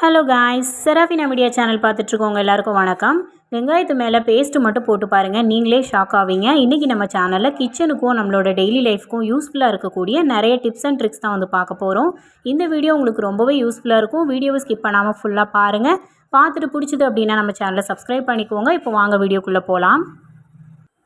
Hello guys Serafina media channel பார்த்துட்ருக்கோங்க எல்லாருக்கும் வணக்கம். வெங்காயத்து மேலே பேஸ்ட்டு மட்டும் போட்டு பாருங்கள் நீங்களே ஷாக் ஆவீங்க. இன்றைக்கி நம்ம சேனலில் கிச்சனுக்கும் நம்மளோட டெய்லி லைஃப்க்கும் யூஸ்ஃபுல்லாக இருக்கக்கூடிய நிறைய டிப்ஸ் அண்ட் ட்ரிக்ஸ் தான் வந்து பார்க்க போகிறோம் இந்த வீடியோ உங்களுக்கு ரொம்பவே யூஸ்ஃபுல்லாக இருக்கும். வீடியோவை ஸ்கிப் பண்ணாமல் ஃபுல்லாக பாருங்கள் பார்த்துட்டு பிடிச்சது அப்படின்னா நம்ம சேனலை சப்ஸ்கிரைப் பண்ணிக்கோங்க. இப்போ வாங்க வீடியோக்குள்ளே போகலாம்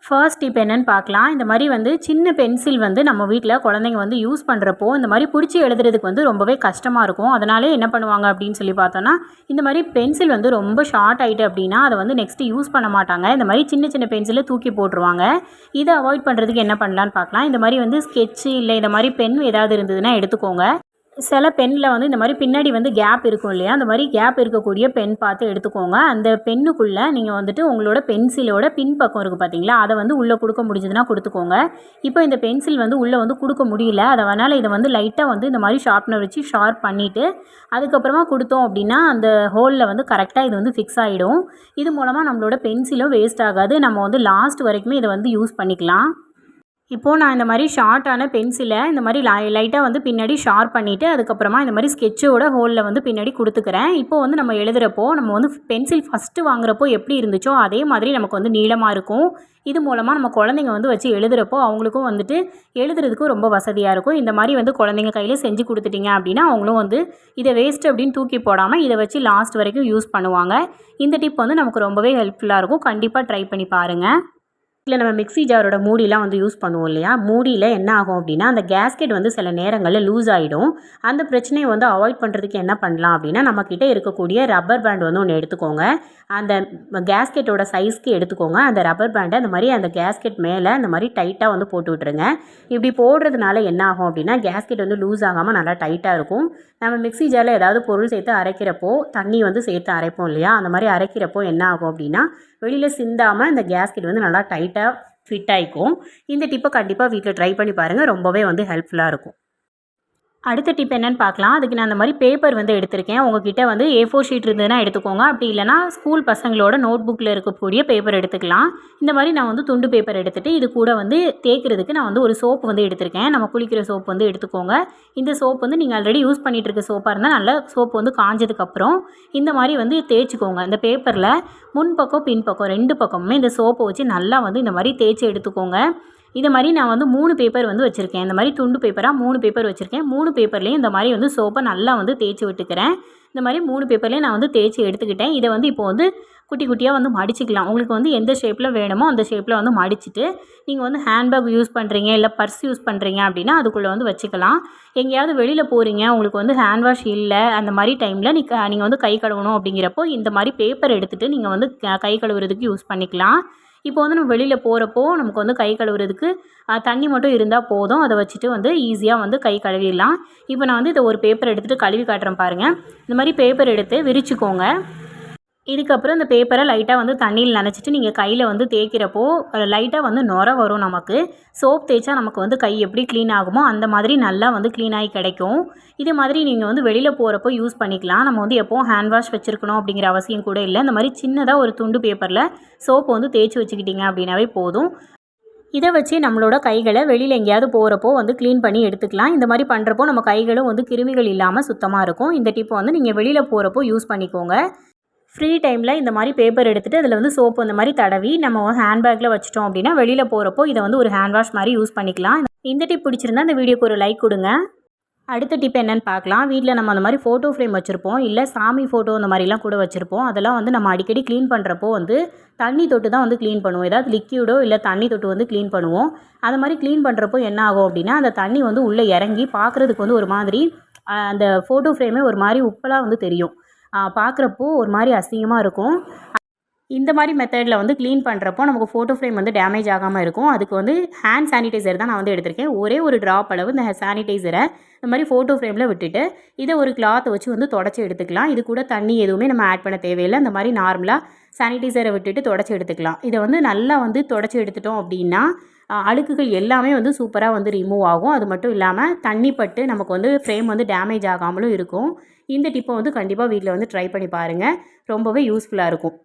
ஃபர்ஸ்ட் டிப் என்னன்னு பார்க்கலாம். இந்த மாதிரி வந்து சின்ன பென்சில் வந்து நம்ம வீட்டில் குழந்தைங்க வந்து யூஸ் பண்ணுறப்போ இந்த மாதிரி பிடிச்சி எழுதுறதுக்கு வந்து ரொம்பவே கஷ்டமாக இருக்கும். அதனாலே என்ன பண்ணுவாங்க அப்படின்னு சொல்லி பார்த்தோன்னா இந்த மாதிரி பென்சில் வந்து ரொம்ப ஷார்ட் ஆகிட்டு அப்படின்னா அதை வந்து நெக்ஸ்ட்டு யூஸ் பண்ண மாட்டாங்க. இந்த மாதிரி சின்ன சின்ன பென்சிலை தூக்கி போட்டுருவாங்க. இதை அவாய்ட் பண்ணுறதுக்கு என்ன பண்ணலான்னு பார்க்கலாம். இந்த மாதிரி வந்து ஸ்கெட்சு இல்லை இந்த மாதிரி பென் ஏதாவது இருந்ததுன்னா எடுத்துக்கோங்க. சில பென்னில் வந்து இந்த மாதிரி பின்னாடி வந்து கேப் இருக்கும் இல்லையா? அந்த மாதிரி கேப் இருக்கக்கூடிய பென் பார்த்து எடுத்துக்கோங்க. அந்த பென்னுக்குள்ளே நீங்கள் வந்துட்டு உங்களோட பென்சிலோட பின்பக்கம் இருக்குது பார்த்தீங்களா அதை வந்து உள்ளே கொடுக்க முடிஞ்சதுன்னா கொடுத்துக்கோங்க. இப்போ இந்த பென்சில் வந்து உள்ளே வந்து கொடுக்க முடியல. அதை அதனால் இதை வந்து லைட்டாக வந்து இந்த மாதிரி ஷார்ப்னர் வச்சு ஷார்ப் பண்ணிவிட்டு அதுக்கப்புறமா கொடுத்தோம் அப்படின்னா அந்த ஹோலில் வந்து கரெக்டாக இது வந்து ஃபிக்ஸ் ஆகிடும் இது மூலமாக நம்மளோட பென்சிலும் வேஸ்ட் ஆகாது. நம்ம வந்து லாஸ்ட் வரைக்குமே இதை வந்து யூஸ் பண்ணிக்கலாம். இப்போது நான் இந்த மாதிரி ஷார்ட்டான பென்சிலை இந்த மாதிரி லை லைட்டாக வந்து பின்னாடி ஷார்ப் பண்ணிவிட்டு அதுக்கப்புறமா இந்த மாதிரி ஸ்கெட்சோட ஹோலில் வந்து பின்னாடி கொடுத்துக்கிறேன். இப்போ வந்து நம்ம எழுதுகிறப்போ நம்ம வந்து பென்சில் ஃபஸ்ட்டு வாங்குறப்போ எப்படி இருந்துச்சோ அதே மாதிரி நமக்கு வந்து நீளமாக இருக்கும். இது மூலமாக நம்ம குழந்தைங்க வந்து வச்சு எழுதுகிறப்போ அவங்களுக்கும் வந்துட்டு எழுதுறதுக்கும் ரொம்ப வசதியாக இருக்கும். இந்த மாதிரி வந்து குழந்தைங்க கையில் செஞ்சு கொடுத்துட்டீங்க அப்படின்னா அவங்களும் வந்து இதை வேஸ்ட் அப்படின்னு தூக்கி போடாமல் இதை வச்சு லாஸ்ட் வரைக்கும் யூஸ் பண்ணுவாங்க. இந்த டிப் வந்து நமக்கு ரொம்பவே ஹெல்ப்ஃபுல்லாக இருக்கும். கண்டிப்பாக ட்ரை பண்ணி பாருங்கள் இல்லை நம்ம மிக்ஸி ஜாரோட மூடிலாம் வந்து யூஸ் பண்ணுவோம் இல்லையா? மூடியில் என்ன ஆகும் அப்படின்னா அந்த கேஸ்கெட் வந்து சில நேரங்களில் லூஸ் ஆகிடும் அந்த பிரச்சனையை வந்து அவாய்ட் பண்ணுறதுக்கு என்ன பண்ணலாம் அப்படின்னா நம்மக்கிட்ட இருக்கக்கூடிய ரப்பர் பேண்ட் வந்து ஒன்று எடுத்துக்கோங்க. அந்த கேஸ்கெட்டோட சைஸ்க்கு எடுத்துக்கோங்க. அந்த ரப்பர் பேண்டை அந்த மாதிரி அந்த கேஸ்கெட் மேலே அந்த மாதிரி டைட்டாக வந்து போட்டு விட்டுருங்க. இப்படி போடுறதுனால என்ன ஆகும் அப்படின்னா கேஸ்கெட் வந்து லூஸ் ஆகாமல் நல்லா டைட்டாக இருக்கும். நம்ம மிக்ஸி ஜாரில் ஏதாவது பொருள் சேர்த்து அரைக்கிறப்போ தண்ணி வந்து சேர்த்து அரைப்போம் இல்லையா? அந்த மாதிரி அரைக்கிறப்போ என்ன ஆகும் அப்படின்னா வெளியில் சிந்தாமல் அந்த கேஸ்கெட் வந்து நல்லா டைட் டைட்டாக ஃபிட் ஆகிக்கும் இந்த டிப்பை கண்டிப்பாக வீட்டில் ட்ரை பண்ணி பாருங்கள் ரொம்பவே வந்து ஹெல்ப்ஃபுல்லாக இருக்கும். அடுத்த டிப் என்னென்னு பார்க்கலாம். அதுக்கு நான் அந்த மாதிரி பேப்பர் வந்து எடுத்திருக்கேன். உங்ககிட்ட வந்து ஏ ஃபோர் ஷீட் இருந்ததுன்னா எடுத்துக்கோங்க. அப்படி இல்லைனா ஸ்கூல் பசங்களோட நோட் புக்கில் இருக்கக்கூடிய பேப்பர் எடுத்துக்கலாம். இந்த மாதிரி நான் வந்து துண்டு பேப்பர் எடுத்துகிட்டு இது கூட வந்து தேய்க்கிறதுக்கு நான் வந்து ஒரு சோப்பு வந்து எடுத்திருக்கேன். நம்ம குளிக்கிற சோப்பு வந்து எடுத்துக்கோங்க. இந்த சோப்பு வந்து நீங்கள் ஆல்ரெடி யூஸ் பண்ணிகிட்டு இருக்க சோப்பாக இருந்தால் நல்லா சோப்பு வந்து காஞ்சதுக்கப்புறம் இந்த மாதிரி வந்து தேய்ச்சிக்கோங்க. இந்த பேப்பரில் முன்பக்கம் பின்பக்கம் ரெண்டு பக்கமுமே இந்த சோப்பை வச்சு நல்லா வந்து இந்த மாதிரி தேய்ச்சி எடுத்துக்கோங்க. இது மாதிரி நான் வந்து மூணு பேப்பர் வந்து வச்சுருக்கேன். இந்த மாதிரி துண்டு பேப்பராக மூணு பேப்பர் வச்சுருக்கேன். மூணு பேப்பர்லேயும் இந்த மாதிரி வந்து சோப்பை நல்லா வந்து தேய்ச்சி விட்டுக்கிறேன். இந்த மாதிரி மூணு பேப்பர்லேயும் நான் வந்து தேய்ச்சி எடுத்துக்கிட்டேன். இதை வந்து இப்போ வந்து குட்டி குட்டியாக வந்து மடிச்சிக்கலாம். உங்களுக்கு வந்து எந்த ஷேப்பில் வேணுமோ அந்த ஷேப்பில் வந்து மடிச்சுட்டு நீங்கள் வந்து ஹேண்ட்பேக் யூஸ் பண்ணுறீங்க இல்லை பர்ஸ் யூஸ் பண்ணுறீங்க அப்படின்னா அதுக்குள்ளே வந்து வச்சுக்கலாம். எங்கேயாவது வெளியில் போகிறீங்க உங்களுக்கு வந்து ஹேண்ட் வாஷ் இல்லை அந்த மாதிரி டைமில் நீ நீங்கள் வந்து கை கழுவணும் அப்படிங்கிறப்போ இந்த மாதிரி பேப்பர் எடுத்துகிட்டு நீங்கள் வந்து கை கழுவுறதுக்கு யூஸ் பண்ணிக்கலாம். இப்போ வந்து நம்ம வெளியில் போகிறப்போ நமக்கு வந்து கை கழுவுறதுக்கு தண்ணி மட்டும் இருந்தால் போதும். அதை வச்சுட்டு வந்து ஈஸியாக வந்து கை கழுவிடலாம். இப்போ நான் வந்து இதை ஒரு பேப்பர் எடுத்துகிட்டு கழுவி காட்டுறேன் பாருங்கள் இந்த மாதிரி பேப்பர் எடுத்து விரிச்சுக்கோங்க. இதுக்கப்புறம் இந்த பேப்பரை லைட்டாக வந்து தண்ணியில் நினச்சிட்டு நீங்கள் கையில் வந்து தேய்க்கிறப்போ லைட்டாக வந்து நுர வரும் நமக்கு. சோப் தேய்ச்சா நமக்கு வந்து கை எப்படி க்ளீன் ஆகுமோ அந்த மாதிரி நல்லா வந்து க்ளீனாகி கிடைக்கும். இது மாதிரி நீங்கள் வந்து வெளியில் போகிறப்போ யூஸ் பண்ணிக்கலாம். நம்ம வந்து எப்போவும் ஹேண்ட் வாஷ் வச்சுருக்கணும் அப்படிங்கிற அவசியம் கூட இல்லை. இந்த மாதிரி சின்னதாக ஒரு துண்டு பேப்பரில் சோப்பு வந்து தேய்ச்சி வச்சுக்கிட்டிங்க அப்படின்னாவே போதும். இதை வச்சு நம்மளோட கைகளை வெளியில் எங்கேயாவது போகிறப்போ வந்து க்ளீன் பண்ணி எடுத்துக்கலாம். இந்த மாதிரி பண்ணுறப்போ நம்ம கைகளும் வந்து கிருமிகள் இல்லாமல் சுத்தமாக இருக்கும். இந்த டிப்பை வந்து நீங்கள் வெளியில் போகிறப்போ யூஸ் பண்ணிக்கோங்க. ஃப்ரீ டைமில் இந்த மாதிரி பேப்பர் எடுத்துகிட்டு அதில் வந்து சோப்பு அந்த மாதிரி தடவி நம்ம ஹேண்ட்பேக்கில் வச்சிட்டோம் அப்படின்னா வெளியில் போகிறப்போ இதை வந்து ஒரு ஹேண்ட் வாஷ் மாதிரி யூஸ் பண்ணிக்கலாம். இந்த டிப் பிடிச்சிருந்தா இந்த வீடியோக்கு ஒரு லைக் கொடுங்க. அடுத்த டிப் என்னென்னு பார்க்கலாம். வீட்டில் நம்ம அந்த மாதிரி ஃபோட்டோ ஃப்ரேம் வச்சுருப்போம். இல்லை சாமி ஃபோட்டோ அந்த மாதிரிலாம் கூட வச்சுருப்போம். அதெல்லாம் வந்து நம்ம அடிக்கடி க்ளீன் பண்ணுறப்போ வந்து தண்ணி தொட்டு தான் வந்து க்ளீன் பண்ணுவோம். ஏதாவது லிக்யூடோ இல்லை தண்ணி தொட்டு வந்து க்ளீன் பண்ணுவோம். அந்த மாதிரி க்ளீன் பண்ணுறப்போ என்ன ஆகும் அப்படின்னா அந்த தண்ணி வந்து உள்ளே இறங்கி பார்க்குறதுக்கு வந்து ஒரு மாதிரி அந்த ஃபோட்டோ ஃப்ரேமே ஒரு மாதிரி உப்பலாக வந்து தெரியும். பார்க்குறப்போ ஒரு மாதிரி அசிங்கமாக இருக்கும். இந்த மாதிரி மெத்தடில் வந்து க்ளீன் பண்ணுறப்போ நமக்கு ஃபோட்டோ ஃப்ரேம் வந்து டேமேஜ் ஆகாமல் இருக்கும். அதுக்கு வந்து ஹேண்ட் சானிடைசர் தான் நான் வந்து எடுத்திருக்கேன். ஒரே ஒரு ட்ராப் அளவு இந்த சானிடைசரை இந்த மாதிரி ஃபோட்டோ ஃப்ரேமில் விட்டுட்டு இதை ஒரு கிளாத்தை வச்சு வந்து தொடச்சி எடுத்துக்கலாம். இது கூட தண்ணி எதுவுமே நம்ம ஆட் பண்ண தேவையில்லை. இந்த மாதிரி நார்மலாக சானிடைசரை விட்டுட்டு தொடச்சி எடுத்துக்கலாம். இதை வந்து நல்லா வந்து தொடச்சி எடுத்துட்டோம் அப்படின்னா அழுக்குகள் எல்லாமே வந்து சூப்பராக வந்து ரிமூவ் ஆகும். அது மட்டும் இல்லாமல் தண்ணி பட்டு நமக்கு வந்து ஃப்ரேம் வந்து டேமேஜ் ஆகாமலும் இருக்கும். இந்த டிப்பை வந்து கண்டிப்பாக வீட்டில் வந்து ட்ரை பண்ணி பாருங்கள் ரொம்பவே யூஸ்ஃபுல்லாக இருக்கும்.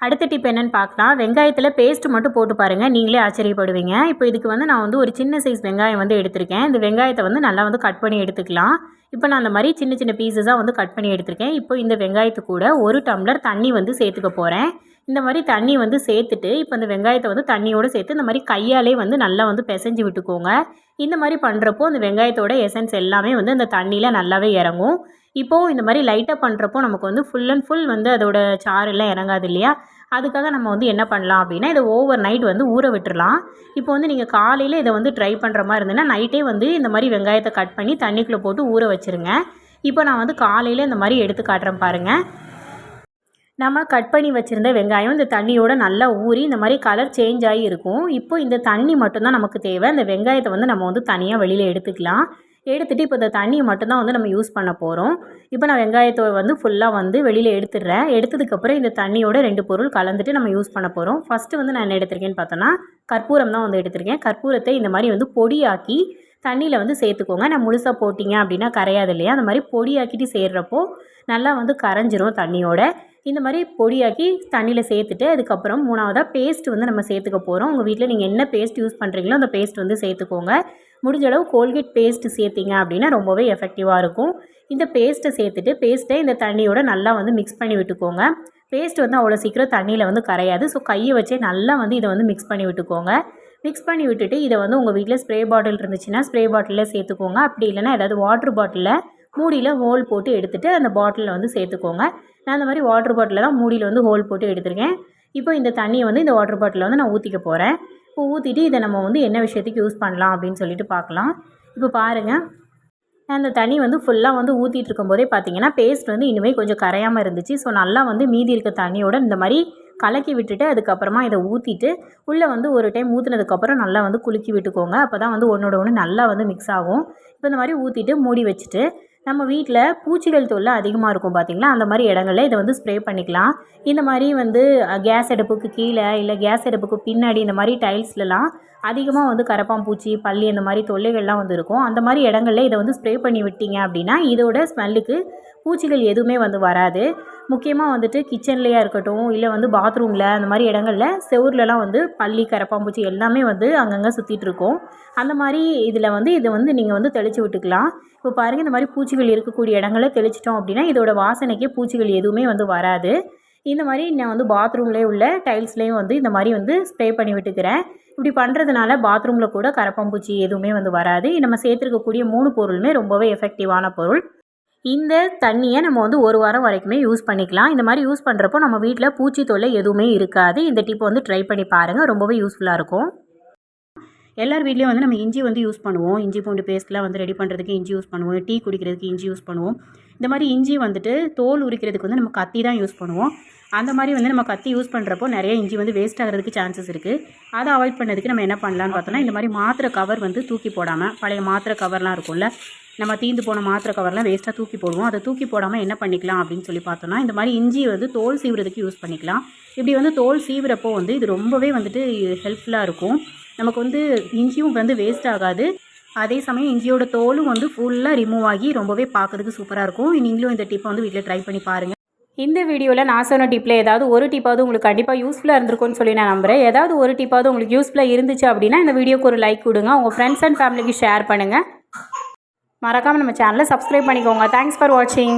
அடுத்த டிப் என்னன்னு பார்க்கலாம். வெங்காயத்தில் பேஸ்ட் மட்டும் போட்டு பாருங்கள் நீங்களே ஆச்சரியப்படுவீங்க. இப்போ இதுக்கு வந்து நான் வந்து ஒரு சின்ன சைஸ் வெங்காயம் வந்து எடுத்திருக்கேன். இந்த வெங்காயத்தை வந்து நல்லா வந்து கட் பண்ணி எடுத்துக்கலாம். இப்போ நான் அந்த மாதிரி சின்ன சின்ன பீசஸாக வந்து கட் பண்ணி எடுத்திருக்கேன். இப்போ இந்த வெங்காயத்து கூட ஒரு டம்ளர் தண்ணி வந்து சேர்த்துக்க போகிறேன் இந்த மாதிரி தண்ணி வந்து சேர்த்துட்டு இப்போ இந்த வெங்காயத்தை வந்து தண்ணியோடு சேர்த்து இந்த மாதிரி கையாலே வந்து நல்லா வந்து பிசைஞ்சு விட்டுக்கோங்க. இந்த மாதிரி பண்ணுறப்போ அந்த வெங்காயத்தோட எசன்ஸ் எல்லாமே வந்து அந்த தண்ணியில் நல்லாவே இறங்கும். இப்போது இந்த மாதிரி லைட்டாக பண்ணுறப்போ நமக்கு வந்து ஃபுல் அண்ட் ஃபுல் வந்து அதோட சாரெல்லாம் இறங்காது இல்லையா? அதுக்காக நம்ம வந்து என்ன பண்ணலாம் அப்படின்னா இதை ஓவர் நைட் வந்து ஊற விட்டுறலாம். இப்போ வந்து நீங்கள் காலையில் இதை வந்து ட்ரை பண்ணுற மாதிரி இருந்ததுன்னா நைட்டே வந்து இந்த மாதிரி வெங்காயத்தை கட் பண்ணி தண்ணிக்குள்ளே போட்டு ஊற வச்சுருங்க. இப்போ நான் வந்து காலையில் இந்த மாதிரி எடுத்து காட்டுறேன் பாருங்கள் நம்ம கட் பண்ணி வச்சுருந்த வெங்காயம் இந்த தண்ணியோட நல்லா ஊறி இந்த மாதிரி கலர் சேஞ்ச் ஆகி இருக்கும். இப்போ இந்த தண்ணி மட்டும்தான் நமக்கு தேவை. இந்த வெங்காயத்தை வந்து நம்ம வந்து தனியாக வெளியில் எடுத்துக்கலாம். எடுத்துகிட்டு இப்போ இந்த தண்ணியை மட்டும்தான் வந்து நம்ம யூஸ் பண்ண போகிறோம் இப்போ நான் வெங்காயத்தை வந்து ஃபுல்லாக வந்து வெளியில் எடுத்துடுறேன். எடுத்ததுக்கப்புறம் இந்த தண்ணியோட ரெண்டு பொருள் கலந்துட்டு நம்ம யூஸ் பண்ண போகிறோம் ஃபஸ்ட்டு வந்து நான் என்ன எடுத்திருக்கேன்னு பார்த்தோன்னா கற்பூரம் தான் வந்து எடுத்திருக்கேன். கற்பூரத்தை இந்த மாதிரி வந்து பொடியாக்கி தண்ணியில் வந்து சேர்த்துக்கோங்க. நான் முழுசாக போட்டிங்க அப்படின்னா கரையாது இல்லையா? அந்த மாதிரி பொடியாக்கிட்டு சேர்றப்போ நல்லா வந்து கரைஞ்சிரும் தண்ணியோட. இந்த மாதிரி பொடியாக்கி தண்ணியில் சேர்த்துட்டு அதுக்கப்புறம் மூணாவதாக பேஸ்ட் வந்து நம்ம சேர்த்துக்க போகிறோம் உங்கள் வீட்டில் நீங்கள் என்ன பேஸ்ட் யூஸ் பண்ணுறீங்களோ அந்த பேஸ்ட் வந்து சேர்த்துக்கோங்க. முடிஞ்ச அளவு கோல்கேட் பேஸ்ட் சேர்த்திங்க அப்படின்னா ரொம்பவே எஃபெக்டிவாக இருக்கும். இந்த பேஸ்ட்டை சேர்த்துட்டு பேஸ்ட்டை இந்த தண்ணியோட நல்லா வந்து மிக்ஸ் பண்ணி விட்டுக்கோங்க. பேஸ்ட் வந்து அவ்வளோ சீக்கிரம் தண்ணியில் வந்து கரையாது. ஸோ கையை வச்சே நல்லா வந்து இதை வந்து மிக்ஸ் பண்ணி விட்டுக்கோங்க. மிக்ஸ் பண்ணி விட்டுட்டு இதை வந்து உங்கள் வீட்டில் ஸ்ப்ரே பாட்டில் இருந்துச்சுன்னா ஸ்ப்ரே பாட்டிலில் சேர்த்துக்கோங்க. அப்படி இல்லைன்னா ஏதாவது வாட்டர் பாட்டிலில் மூடியில் ஹோல் போட்டு எடுத்துகிட்டு அந்த பாட்டிலில் வந்து சேர்த்துக்கோங்க. நான் அந்த மாதிரி வாட்டர் பாட்டிலில் தான் மூடியில் வந்து ஹோல் போட்டு எடுத்திருக்கேன். இப்போ இந்த தண்ணியை வந்து இந்த வாட்டர் பாட்டிலில் வந்து நான் ஊற்றிக்க போகிறேன் இப்போ ஊற்றிட்டு இதை நம்ம வந்து என்ன விஷயத்துக்கு யூஸ் பண்ணலாம் அப்படின்னு சொல்லிட்டு பார்க்கலாம். இப்போ பாருங்கள் அந்த தண்ணி வந்து ஃபுல்லாக வந்து ஊற்றிட்டு இருக்கும்போதே பார்த்தீங்கன்னா பேஸ்ட் வந்து இனிமேல் கொஞ்சம் கரையாமல் இருந்துச்சு. ஸோ நல்லா வந்து மீதி இருக்க தண்ணியோட இந்த மாதிரி கலக்கி விட்டுட்டு அதுக்கப்புறமா இதை ஊற்றிட்டு உள்ளே வந்து ஒரு டைம் ஊற்றுனதுக்கப்புறம் நல்லா வந்து குலுக்கி விட்டுக்கோங்க. அப்போ தான் வந்து ஒன்றோட ஒன்று நல்லா வந்து மிக்ஸ் ஆகும். இப்போ இந்த மாதிரி ஊற்றிட்டு மூடி வச்சுட்டு நம்ம வீட்டில் பூச்சிகள் தொல்லை அதிகமாக இருக்கும் பார்த்திங்களா அந்த மாதிரி இடங்களில் இதை வந்து ஸ்ப்ரே பண்ணிக்கலாம். இந்த மாதிரி வந்து கேஸ் அடுப்புக்கு கீழே இல்லை கேஸ் அடுப்புக்கு பின்னாடி இந்த மாதிரி டைல்ஸ்லலாம் அதிகமாக வந்து கரப்பாம்பூச்சி பள்ளி இந்த மாதிரி தொல்லைகள்லாம் வந்து இருக்கும். அந்த மாதிரி இடங்களில் இதை வந்து ஸ்ப்ரே பண்ணி விட்டீங்க அப்படின்னா இதோட ஸ்மெல்லுக்கு பூச்சிகள் எதுவுமே வந்து வராது. முக்கியமாக வந்துட்டு கிச்சன்லேயே இருக்கட்டும் இல்லை வந்து பாத்ரூமில் அந்த மாதிரி இடங்களில் செவுர்லலாம் வந்து பள்ளி கரப்பாம்பூச்சி எல்லாமே வந்து அங்கங்கே சுற்றிட்டுருக்கோம் அந்த மாதிரி இதில் வந்து இதை வந்து நீங்கள் வந்து தெளித்து விட்டுக்கலாம். இப்போ பாருங்கள் இந்த மாதிரி பூச்சிகள் இருக்கக்கூடிய இடங்களில் தெளிச்சிட்டோம் அப்படின்னா இதோட வாசனைக்கே பூச்சிகள் எதுவுமே வந்து வராது. இந்த மாதிரி நான் வந்து பாத்ரூம்லேயே உள்ள டைல்ஸ்லேயும் வந்து இந்த மாதிரி வந்து ஸ்ப்ரே பண்ணி விட்டுக்கிறேன். இப்படி பண்ணுறதுனால பாத்ரூமில் கூட கரப்பாம்பூச்சி எதுவுமே வந்து வராது. நம்ம சேர்த்துருக்கக்கூடிய மூணு பொருளுமே ரொம்பவே எஃபெக்டிவான பொருள். இந்த தண்ணியை நம்ம வந்து ஒரு வாரம் வரைக்குமே யூஸ் பண்ணிக்கலாம். இந்த மாதிரி யூஸ் பண்ணுறப்போ நம்ம வீட்டில் பூச்சி தொல்லை எதுவுமே இருக்காது. இந்த டிப்பை வந்து ட்ரை பண்ணி பாருங்கள் ரொம்பவே யூஸ்ஃபுல்லாக இருக்கும். எல்லார் வீட்லேயும் வந்து நம்ம இஞ்சி வந்து யூஸ் பண்ணுவோம். இஞ்சி பூண்டு பேஸ்ட்லாம் வந்து ரெடி பண்ணுறதுக்கு இஞ்சி யூஸ் பண்ணுவோம். டீ குடிக்கிறதுக்கு இஞ்சி யூஸ் பண்ணுவோம். இந்த மாதிரி இஞ்சி வந்துட்டு தோல் உரிக்கிறதுக்கு வந்து நம்ம கத்தி தான் யூஸ் பண்ணுவோம். அந்த மாதிரி வந்து நம்ம கத்தி யூஸ் பண்ணுறப்போ நிறைய இஞ்சி வந்து வேஸ்ட் ஆகிறதுக்கு சான்சஸ் இருக்குது அதை அவாய்ட் பண்ணதுக்கு நம்ம என்ன பண்ணலான்னு பார்த்தோன்னா இந்த மாதிரி மாத்திரை கவர் வந்து தூக்கி போடாமல் பழைய மாத்திரை கவர்லாம் இருக்கும்ல நம்ம தீந்து போன மாத்திரை கவர்லாம் வேஸ்ட்டாக தூக்கி போடுவோம். அதை தூக்கி போடாமல் என்ன பண்ணிக்கலாம் அப்படின்னு சொல்லி பார்த்தோன்னா இந்த மாதிரி இஞ்சி வந்து தோல் சீவுறதுக்கு யூஸ் பண்ணிக்கலாம். இப்படி வந்து தோல் சீவுறப்போ வந்து இது ரொம்பவே வந்துட்டு ஹெல்ப்ஃபுல்லாக இருக்கும். நமக்கு வந்து இஞ்சியும் வந்து வேஸ்ட் ஆகாது. அதே சமயம் இஞ்சியோட தோலும் வந்து ஃபுல்லாக ரிமூவ் ஆகி ரொம்பவே பார்க்கறதுக்கு சூப்பராக இருக்கும். நீங்களும் இந்த டிப்பை வந்து வீட்டில் ட்ரை பண்ணி பாருங்கள் இந்த வீடியோவில் நான் சொன்ன டிப்பில் ஏதாவது ஒரு டிப்பாவது உங்களுக்கு கண்டிப்பாக யூஸ்ஃபுல்லாக இருந்திருக்கும்னு சொல்லி நான் நம்புகிறேன் ஏதாவது ஒரு டிப்பாவது உங்களுக்கு யூஸ்ஃபுல்லாக இருந்துச்சு அப்படின்னா இந்த வீடியோக்கு ஒரு லைக் கொடுங்க. உங்கள் ஃப்ரெண்ட்ஸ் அண்ட் ஃபேமிலிக்கு ஷேர் பண்ணுங்கள் மறக்காமல் நம்ம சேனலை சப்ஸ்கிரைப் பண்ணிக்கோங்க. தேங்க்ஸ் ஃபார் வாட்சிங்